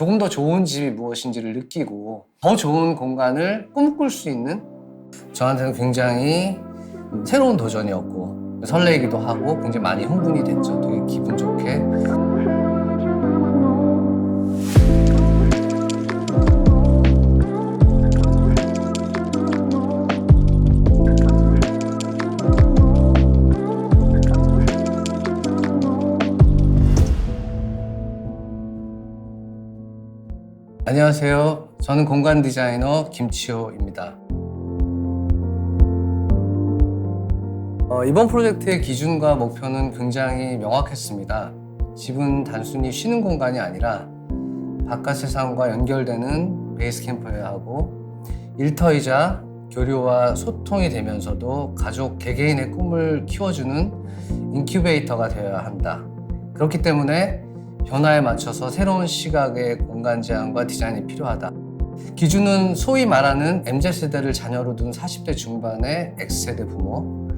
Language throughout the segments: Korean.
조금 더 좋은 집이 무엇인지를 느끼고 더 좋은 공간을 꿈꿀 수 있는 저한테는 굉장히 새로운 도전이었고 설레이기도 하고 굉장히 많이 흥분이 됐죠. 되게 기분 좋게. 안녕하세요. 저는 공간 디자이너 김치호입니다. 어, 이번 프로젝트의 기준과 목표는 굉장히 명확했습니다. 집은 단순히 쉬는 공간이 아니라 바깥 세상과 연결되는 베이스 캠프여야 하고 일터이자 교류와 소통이 되면서도 가족 개개인의 꿈을 키워주는 인큐베이터가 되어야 한다. 그렇기 때문에 변화에 맞춰서 새로운 시각의 공간 제안과 디자인이 필요하다. 기준은 소위 말하는 MZ세대를 자녀로 둔 40대 중반의 X세대 부모,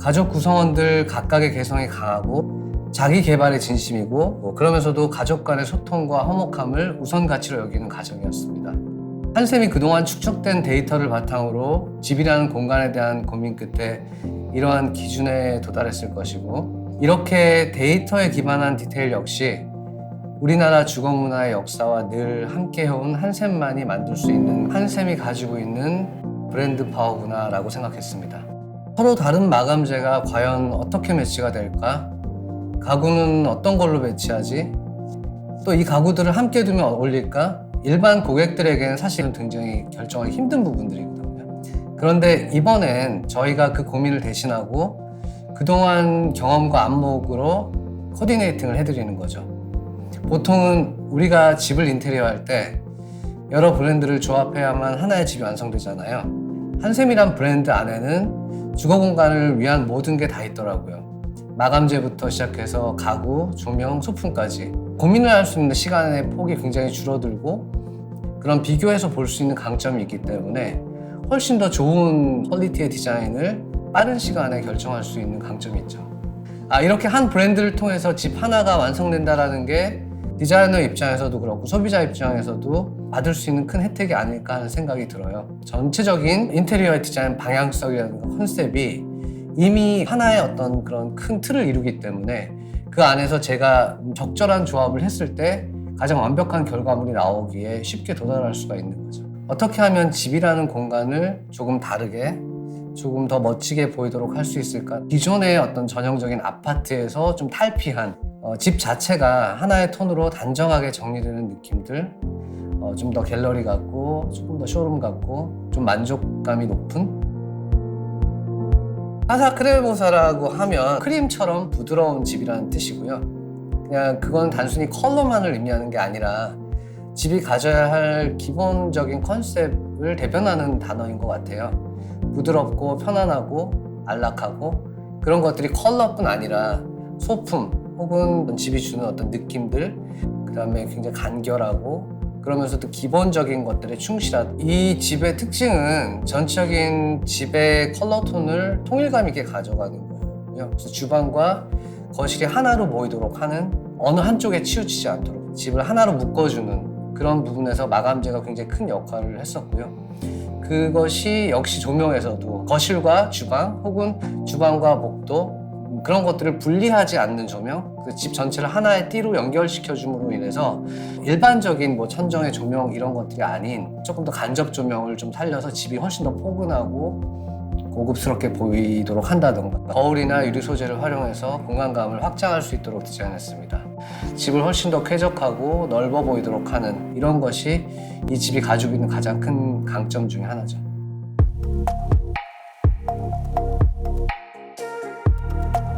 가족 구성원들 각각의 개성이 강하고 자기 개발에 진심이고 뭐 그러면서도 가족 간의 소통과 화목함을 우선 가치로 여기는 가정이었습니다. 한샘이 그동안 축적된 데이터를 바탕으로 집이라는 공간에 대한 고민 끝에 이러한 기준에 도달했을 것이고 이렇게 데이터에 기반한 디테일 역시 우리나라 주거 문화의 역사와 늘 함께 해온 한샘만이 만들 수 있는 한샘이 가지고 있는 브랜드 파워구나라고 생각했습니다. 서로 다른 마감재가 과연 어떻게 매치가 될까? 가구는 어떤 걸로 매치하지? 또 이 가구들을 함께 두면 어울릴까? 일반 고객들에게는 사실은 굉장히 결정하기 힘든 부분들이거든요. 그런데 이번엔 저희가 그 고민을 대신하고 그동안 경험과 안목으로 코디네이팅을 해드리는 거죠. 보통은 우리가 집을 인테리어 할 때 여러 브랜드를 조합해야만 하나의 집이 완성되잖아요. 한샘이란 브랜드 안에는 주거 공간을 위한 모든 게 다 있더라고요. 마감재부터 시작해서 가구, 조명, 소품까지 고민을 할 수 있는 시간의 폭이 굉장히 줄어들고 그런 비교해서 볼 수 있는 강점이 있기 때문에 훨씬 더 좋은 퀄리티의 디자인을 빠른 시간에 결정할 수 있는 강점이 있죠. 아, 이렇게 한 브랜드를 통해서 집 하나가 완성된다라는 게 디자이너 입장에서도 그렇고 소비자 입장에서도 받을 수 있는 큰 혜택이 아닐까 하는 생각이 들어요. 전체적인 인테리어 디자인 방향성이라든가 컨셉이 이미 하나의 어떤 그런 큰 틀을 이루기 때문에 그 안에서 제가 적절한 조합을 했을 때 가장 완벽한 결과물이 나오기에 쉽게 도달할 수가 있는 거죠. 어떻게 하면 집이라는 공간을 조금 다르게 조금 더 멋지게 보이도록 할 수 있을까? 기존의 어떤 전형적인 아파트에서 좀 탈피한 어, 집 자체가 하나의 톤으로 단정하게 정리되는 느낌들 어, 좀 더 갤러리 같고 조금 더 쇼룸 같고 좀 만족감이 높은 하사 크레모사라고 하면 크림처럼 부드러운 집이라는 뜻이고요. 그냥 그건 단순히 컬러만을 의미하는 게 아니라 집이 가져야 할 기본적인 컨셉을 대변하는 단어인 것 같아요. 부드럽고 편안하고 안락하고 그런 것들이 컬러뿐 아니라 소품 혹은 집이 주는 어떤 느낌들 그다음에 굉장히 간결하고 그러면서도 기본적인 것들에 충실한 이 집의 특징은 전체적인 집의 컬러 톤을 통일감 있게 가져가는 거예요. 그래서 주방과 거실이 하나로 모이도록 하는 어느 한쪽에 치우치지 않도록 집을 하나로 묶어주는 그런 부분에서 마감재가 굉장히 큰 역할을 했었고요. 그것이 역시 조명에서도 거실과 주방 혹은 주방과 복도 그런 것들을 분리하지 않는 조명, 그 집 전체를 하나의 띠로 연결시켜 줌으로 인해서 일반적인 뭐 천정의 조명 이런 것들이 아닌 조금 더 간접 조명을 좀 살려서 집이 훨씬 더 포근하고 고급스럽게 보이도록 한다던가 거울이나 유리 소재를 활용해서 공간감을 확장할 수 있도록 디자인했습니다. 집을 훨씬 더 쾌적하고 넓어 보이도록 하는 이런 것이 이 집이 가지고 있는 가장 큰 강점 중에 하나죠.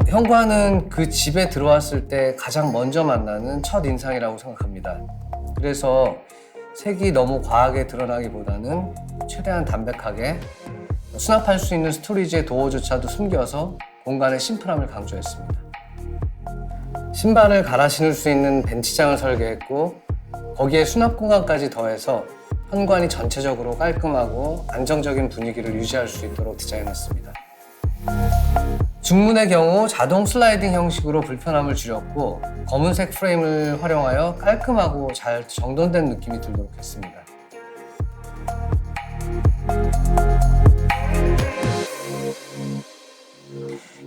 현관은 그 집에 들어왔을 때 가장 먼저 만나는 첫 인상이라고 생각합니다. 그래서 색이 너무 과하게 드러나기보다는 최대한 담백하게 수납할 수 있는 스토리지의 도어조차도 숨겨서 공간의 심플함을 강조했습니다. 신발을 갈아 신을 수 있는 벤치장을 설계했고 거기에 수납 공간까지 더해서 현관이 전체적으로 깔끔하고 안정적인 분위기를 유지할 수 있도록 디자인했습니다. 중문의 경우 자동 슬라이딩 형식으로 불편함을 줄였고 검은색 프레임을 활용하여 깔끔하고 잘 정돈된 느낌이 들도록 했습니다.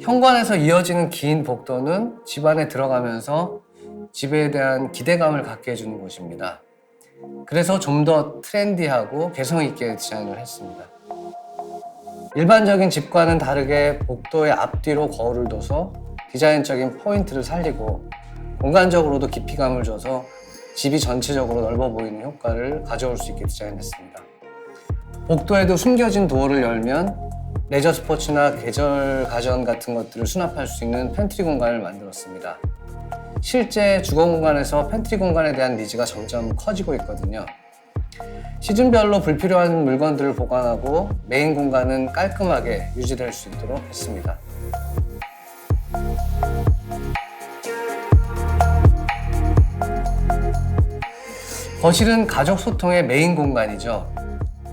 현관에서 이어지는 긴 복도는 집 안에 들어가면서 집에 대한 기대감을 갖게 해주는 곳입니다. 그래서 좀 더 트렌디하고 개성 있게 디자인을 했습니다. 일반적인 집과는 다르게 복도의 앞뒤로 거울을 둬서 디자인적인 포인트를 살리고 공간적으로도 깊이감을 줘서 집이 전체적으로 넓어 보이는 효과를 가져올 수 있게 디자인했습니다. 복도에도 숨겨진 도어를 열면 레저 스포츠나 계절 가전 같은 것들을 수납할 수 있는 팬트리 공간을 만들었습니다. 실제 주거 공간에서 팬트리 공간에 대한 니즈가 점점 커지고 있거든요. 시즌별로 불필요한 물건들을 보관하고 메인 공간은 깔끔하게 유지될 수 있도록 했습니다. 거실은 가족 소통의 메인 공간이죠.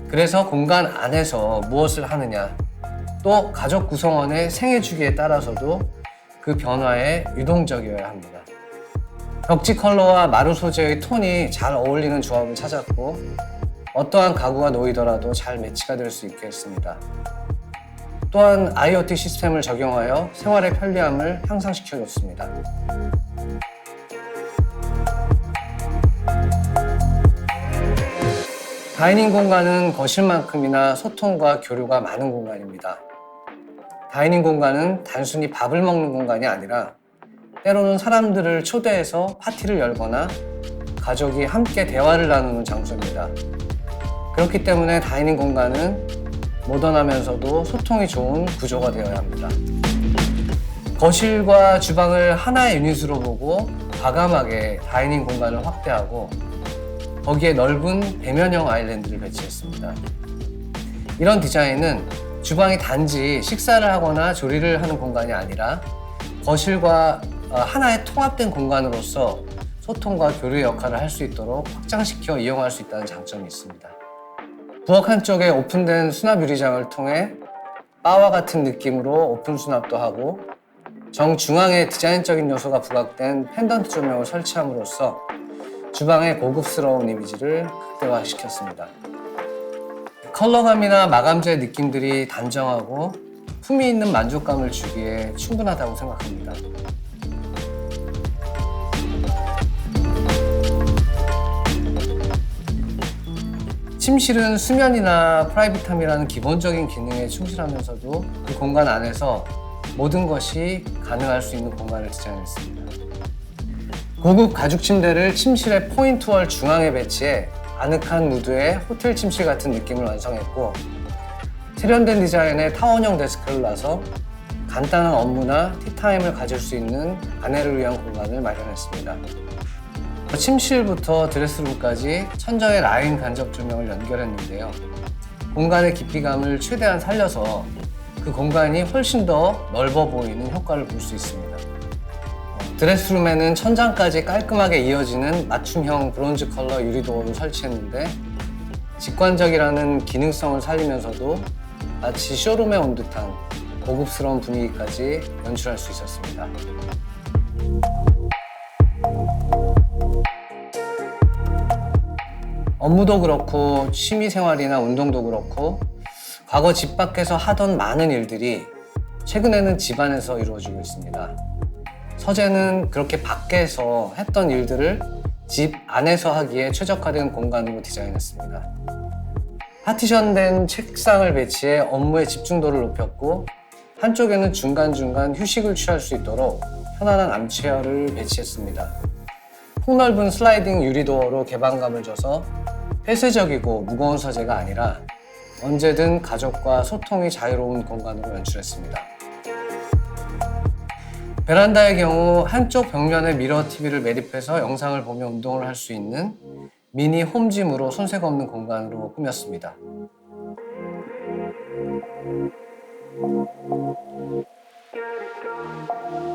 그래서 공간 안에서 무엇을 하느냐, 또 가족 구성원의 생애 주기에 따라서도 그 변화에 유동적이어야 합니다. 벽지 컬러와 마루 소재의 톤이 잘 어울리는 조합을 찾았고 어떠한 가구가 놓이더라도 잘 매치가 될 수 있게 했습니다. 또한 IoT 시스템을 적용하여 생활의 편리함을 향상시켜줬습니다. 다이닝 공간은 거실만큼이나 소통과 교류가 많은 공간입니다. 다이닝 공간은 단순히 밥을 먹는 공간이 아니라 때로는 사람들을 초대해서 파티를 열거나 가족이 함께 대화를 나누는 장소입니다. 그렇기 때문에 다이닝 공간은 모던하면서도 소통이 좋은 구조가 되어야 합니다. 거실과 주방을 하나의 유닛으로 보고 과감하게 다이닝 공간을 확대하고 거기에 넓은 배면형 아일랜드를 배치했습니다. 이런 디자인은 주방이 단지 식사를 하거나 조리를 하는 공간이 아니라 거실과 어, 하나의 통합된 공간으로서 소통과 교류의 역할을 할 수 있도록 확장시켜 이용할 수 있다는 장점이 있습니다. 부엌 한쪽에 오픈된 수납 유리장을 통해 바와 같은 느낌으로 오픈 수납도 하고 정중앙에 디자인적인 요소가 부각된 펜던트 조명을 설치함으로써 주방의 고급스러운 이미지를 극대화시켰습니다. 컬러감이나 마감재 느낌들이 단정하고 품위 있는 만족감을 주기에 충분하다고 생각합니다. 침실은 수면이나 프라이빗함이라는 기본적인 기능에 충실하면서도 그 공간 안에서 모든 것이 가능할 수 있는 공간을 디자인했습니다. 고급 가죽 침대를 침실의 포인트월 중앙에 배치해 아늑한 무드의 호텔 침실 같은 느낌을 완성했고 세련된 디자인의 타원형 데스크를 놔서 간단한 업무나 티타임을 가질 수 있는 아내를 위한 공간을 마련했습니다. 침실부터 드레스룸까지 천정의 라인 간접 조명을 연결했는데요. 공간의 깊이감을 최대한 살려서 그 공간이 훨씬 더 넓어 보이는 효과를 볼 수 있습니다. 드레스룸에는 천장까지 깔끔하게 이어지는 맞춤형 브론즈 컬러 유리도어를 설치했는데 직관적이라는 기능성을 살리면서도 마치 쇼룸에 온 듯한 고급스러운 분위기까지 연출할 수 있었습니다. 업무도 그렇고 취미 생활이나 운동도 그렇고 과거 집 밖에서 하던 많은 일들이 최근에는 집안에서 이루어지고 있습니다. 서재는 그렇게 밖에서 했던 일들을 집 안에서 하기에 최적화된 공간으로 디자인했습니다. 파티션된 책상을 배치해 업무의 집중도를 높였고 한쪽에는 중간중간 휴식을 취할 수 있도록 편안한 암체어를 배치했습니다. 폭넓은 슬라이딩 유리도어로 개방감을 줘서 폐쇄적이고 무거운 서재가 아니라 언제든 가족과 소통이 자유로운 공간으로 연출했습니다. 베란다의 경우 한쪽 벽면에 미러 TV를 매립해서 영상을 보며 운동을 할 수 있는 미니 홈짐으로 손색 없는 공간으로 꾸몄습니다.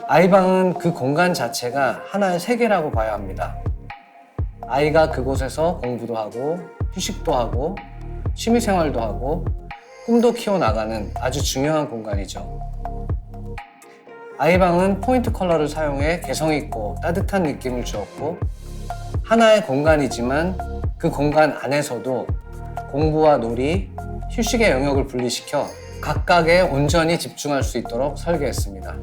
아이방은 그 공간 자체가 하나의 세계라고 봐야 합니다. 아이가 그곳에서 공부도 하고 휴식도 하고 취미 생활도 하고 꿈도 키워나가는 아주 중요한 공간이죠. 아이방은 포인트 컬러를 사용해 개성 있고 따뜻한 느낌을 주었고 하나의 공간이지만 그 공간 안에서도 공부와 놀이, 휴식의 영역을 분리시켜 각각에 온전히 집중할 수 있도록 설계했습니다.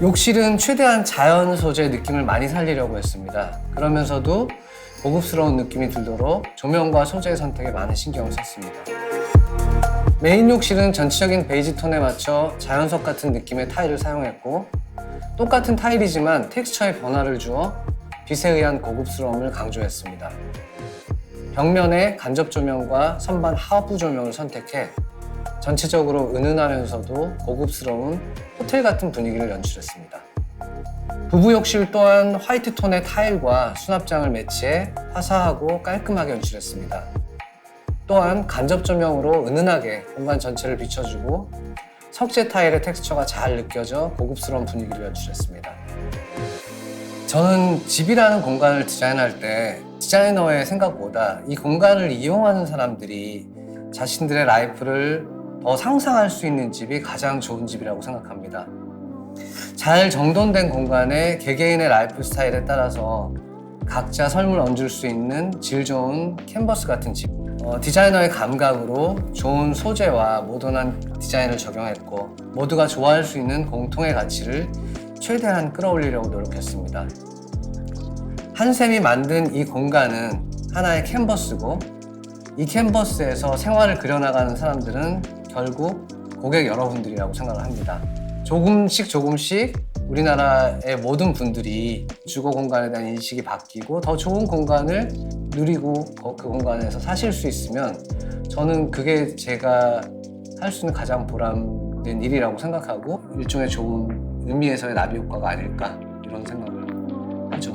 욕실은 최대한 자연 소재 느낌을 많이 살리려고 했습니다. 그러면서도 고급스러운 느낌이 들도록 조명과 소재 선택에 많은 신경을 썼습니다. 메인 욕실은 전체적인 베이지 톤에 맞춰 자연석 같은 느낌의 타일을 사용했고 똑같은 타일이지만 텍스처의 변화를 주어 빛에 의한 고급스러움을 강조했습니다. 벽면에 간접 조명과 선반 하부 조명을 선택해 전체적으로 은은하면서도 고급스러운 호텔 같은 분위기를 연출했습니다. 부부 욕실 또한 화이트 톤의 타일과 수납장을 매치해 화사하고 깔끔하게 연출했습니다. 또한 간접 조명으로 은은하게 공간 전체를 비춰주고 석재 타일의 텍스처가 잘 느껴져 고급스러운 분위기를 연출했습니다. 저는 집이라는 공간을 디자인할 때 디자이너의 생각보다 이 공간을 이용하는 사람들이 자신들의 라이프를 더 상상할 수 있는 집이 가장 좋은 집이라고 생각합니다. 잘 정돈된 공간에 개개인의 라이프 스타일에 따라서 각자 삶을 얹을 수 있는 질 좋은 캔버스 같은 집. 어, 디자이너의 감각으로 좋은 소재와 모던한 디자인을 적용했고 모두가 좋아할 수 있는 공통의 가치를 최대한 끌어올리려고 노력했습니다. 한샘이 만든 이 공간은 하나의 캔버스고 이 캔버스에서 생활을 그려나가는 사람들은 결국 고객 여러분들이라고 생각을 합니다. 조금씩 조금씩 우리나라의 모든 분들이 주거 공간에 대한 인식이 바뀌고 더 좋은 공간을 누리고 거- 그 공간에서 사실 수 있으면 저는 그게 제가 할 수 있는 가장 보람된 일이라고 생각하고 일종의 좋은 의미에서의 나비 효과가 아닐까 이런 생각을 하죠.